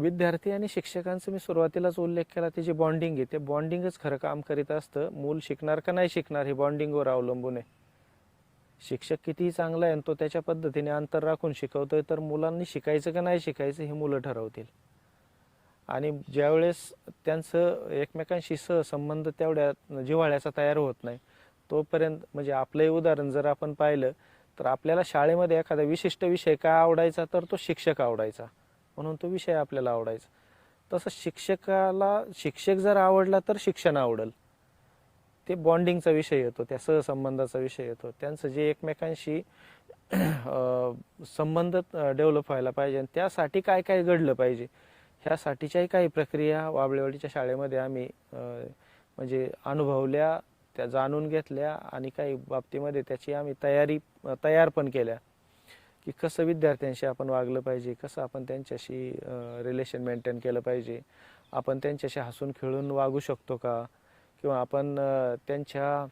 विद्यार्थी आणि शिक्षकांचं मी सुरुवातीलाच उल्लेख केला ते जे बॉन्डिंग आहे ते बॉन्डिंगच खरं काम करीत असतं. मूल शिकणार का नाही शिकणार हे बॉन्डिंगवर अवलंबून आहे. शिक्षक कितीही चांगला आहे आणि तो त्याच्या पद्धतीने अंतर राखून शिकवतोय तर मुलांनी शिकायचं का नाही शिकायचं हे मुलं ठरवतील. आणि ज्यावेळेस त्यांचं एकमेकांशी सहसंबंध तेवढ्या जिव्हाळ्याचा तयार होत नाही तोपर्यंत म्हणजे आपलंही उदाहरण जर आपण पाहिलं तर आपल्याला शाळेमध्ये एखादा विशिष्ट विषय काय आवडायचा तर तो शिक्षक आवडायचा. म्हणून तो विषय आपल्याला आवडायचा. तसं शिक्षकाला शिक्षक जर आवडला तर शिक्षण आवडल. ते बॉन्डिंगचा विषय येतो त्या सहसंबंधाचा विषय येतो. त्यांचं जे एकमेकांशी संबंध डेव्हलप व्हायला पाहिजे आणि त्यासाठी काय काय घडलं पाहिजे ह्यासाठीच्याही काही प्रक्रिया वाबळेवाडीच्या शाळेमध्ये आम्ही म्हणजे अनुभवल्या त्या जाणून घेतल्या आणि काही बाबतीमध्ये त्याची आम्ही तयारी तयार पण केल्या. की कसं विद्यार्थ्यांशी आपण वागलं पाहिजे कसं आपण त्यांच्याशी रिलेशन मेंटेन केलं पाहिजे? आपण त्यांच्याशी हसून खेळून वागू शकतो का? किंवा आपण त्यांच्या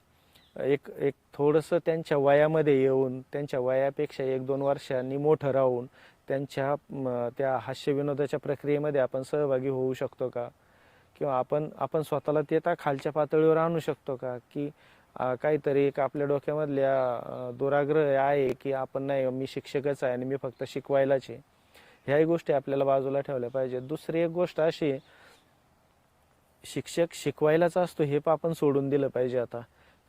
एक एक थोडंसं त्यांच्या वयामध्ये येऊन त्यांच्या वयापेक्षा एक दोन वर्षांनी मोठं राहून त्यांच्या त्या हास्यविनोदाच्या प्रक्रियेमध्ये आपण सहभागी होऊ शकतो का? किंवा आपण आपण स्वतःला ते त्या खालच्या पातळीवर आणू शकतो का? की काहीतरी एक आपल्या डोक्यामधल्या दुराग्रह आहे की आपण नाही मी शिक्षकच आहे आणि मी फक्त शिकवायलाच आहे. ह्याही गोष्टी आपल्याला बाजूला ठेवल्या पाहिजेत. दुसरी एक गोष्ट अशी शिक्षक शिकवायलाच असतो हे पण आपण सोडून दिलं पाहिजे आता.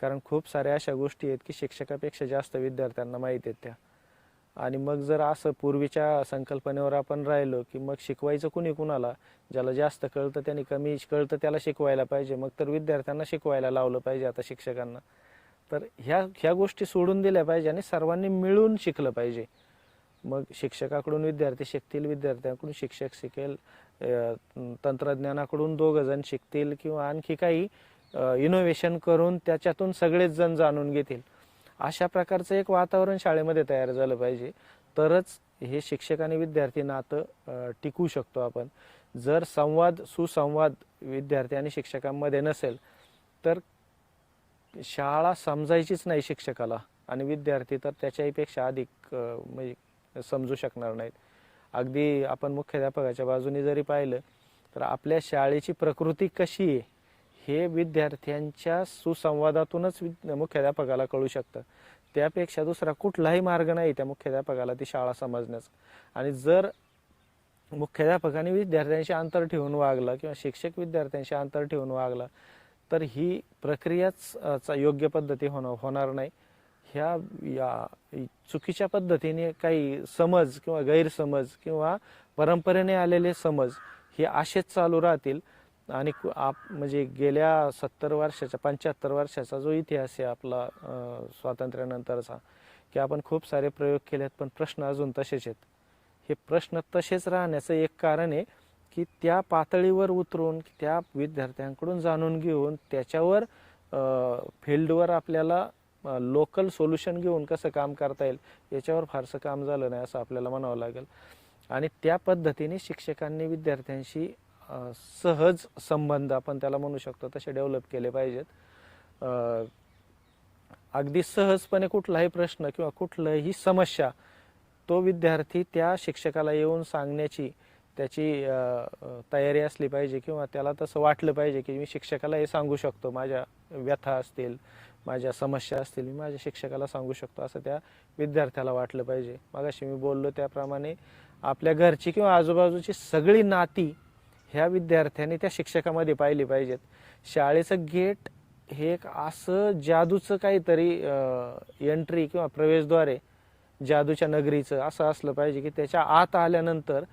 कारण खूप साऱ्या अशा गोष्टी आहेत की शिक्षकापेक्षा जास्त विद्यार्थ्यांना माहीत आहेत त्या. आणि मग जर असं पूर्वीच्या संकल्पनेवर आपण राहिलो की मग शिकवायचं कुणी कुणाला ज्याला जास्त कळतं त्याने कमी कळतं त्याला शिकवायला पाहिजे मग तर विद्यार्थ्यांना शिकवायला लावलं पाहिजे आता शिक्षकांना. तर ह्या ह्या गोष्टी सोडून दिल्या पाहिजे आणि सर्वांनी मिळून शिकलं पाहिजे. मग शिक्षकाकडून विद्यार्थी शिकतील विद्यार्थ्यांकडून शिक्षक शिकेल तंत्रज्ञानाकडून दोघं जण शिकतील किंवा आणखी काही इनोव्हेशन करून त्याच्यातून सगळेच जण जाणून घेतील. अशा प्रकारचं एक वातावरण शाळेमध्ये तयार झालं पाहिजे. तरच हे शिक्षक आणि विद्यार्थी नातं टिकू टिकवू शकतो आपण. जर संवाद सुसंवाद विद्यार्थी आणि शिक्षकांमध्ये नसेल तर शाळा समजायचीच नाही शिक्षकाला आणि विद्यार्थी तर त्याच्याहीपेक्षा अधिक म्हणजे समजू शकणार नाहीत. अगदी आपण मुख्याध्यापकाच्या बाजूने जरी पाहिलं तर आपल्या शाळेची प्रकृती कशी आहे? हे विद्यार्थ्यांच्या सुसंवादातूनच मुख्याध्यापकाला कळू शकतं. त्यापेक्षा दुसरा कुठलाही मार्ग नाही त्या मुख्याध्यापकाला ती शाळा समजण्याचा आणि जर मुख्याध्यापकाने विद्यार्थ्यांशी अंतर ठेवून वागलं किंवा शिक्षक विद्यार्थ्यांशी अंतर ठेवून वागला तर ही प्रक्रियाच चा योग्य पद्धती होणार होणार नाही. ह्या या चुकीच्या पद्धतीने काही समज किंवा गैरसमज किंवा परंपरेने आलेले समज हे असेच चालू राहतील. आणि कु- आप म्हणजे गेल्या सत्तर वर्षाच्या पंच्याहत्तर वर्षाचा जो इतिहास आहे आपला स्वातंत्र्यानंतरचा की आपण खूप सारे प्रयोग केले आहेत पण प्रश्न अजून तसेच आहेत. हे प्रश्न तसेच राहण्याचं एक कारण आहे की त्या पातळीवर उतरून त्या विद्यार्थ्यांकडून जाणून घेऊन त्याच्यावर फील्डवर आपल्याला लोकल सोल्युशन घेऊन कसं काम करता येईल याच्यावर फारसं काम झालं नाही असं आपल्याला म्हणावं लागेल. आणि त्या पद्धतीने शिक्षकांनी विद्यार्थ्यांशी सहज संबंध आपण त्याला म्हणू शकतो तसे डेव्हलप केले पाहिजेत. अगदी सहजपणे कुठलाही प्रश्न किंवा कुठलंही समस्या तो विद्यार्थी त्या शिक्षकाला येऊन सांगण्याची त्याची तयारी असली पाहिजे किंवा त्याला तसं वाटलं पाहिजे की मी शिक्षकाला हे सांगू शकतो माझ्या व्यथा असतील माझ्या समस्या असतील मी माझ्या शिक्षकाला सांगू शकतो असं त्या विद्यार्थ्याला वाटलं पाहिजे. मगाशी मी बोललो त्याप्रमाणे आपल्या घरची किंवा आजूबाजूची सगळी नाती ह्या विद्यार्थ्यांनी त्या शिक्षकामध्ये पाहिली पाहिजेत. शाळेचं गेट हे एक असं जादूचं काहीतरी एंट्री किंवा प्रवेशद्वारे जादूच्या नगरीचं असं असलं पाहिजे की त्याच्या आत आल्यानंतर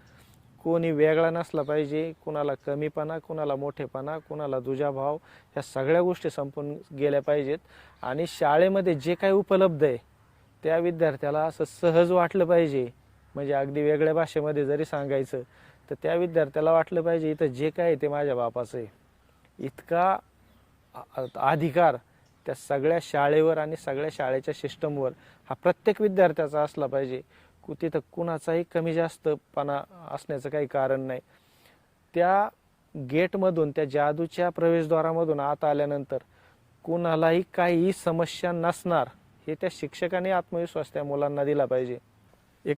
कोणी वेगळा नसला पाहिजे कुणाला कमीपणा कुणाला मोठेपणा कुणाला दुजाभाव ह्या सगळ्या गोष्टी संपून गेल्या पाहिजेत. आणि शाळेमध्ये जे काही उपलब्ध आहे त्या विद्यार्थ्याला असं सहज वाटलं पाहिजे. म्हणजे अगदी वेगळ्या भाषेमध्ये जरी सांगायचं तर त्या विद्यार्थ्याला वाटलं पाहिजे इथं जे काय आहे ते माझ्या बापाचं आहे. इतका अधिकार त्या सगळ्या शाळेवर आणि सगळ्या शाळेच्या सिस्टमवर हा प्रत्येक विद्यार्थ्याचा असला पाहिजे. कु तिथं कुणाचाही कमी जास्तपणा असण्याचं काही कारण नाही. त्या गेटमधून त्या जादूच्या प्रवेशद्वारामधून आत आल्यानंतर कुणालाही काही समस्या नसणार हे त्या शिक्षकाने आत्मविश्वास त्या मुलांना दिला पाहिजे.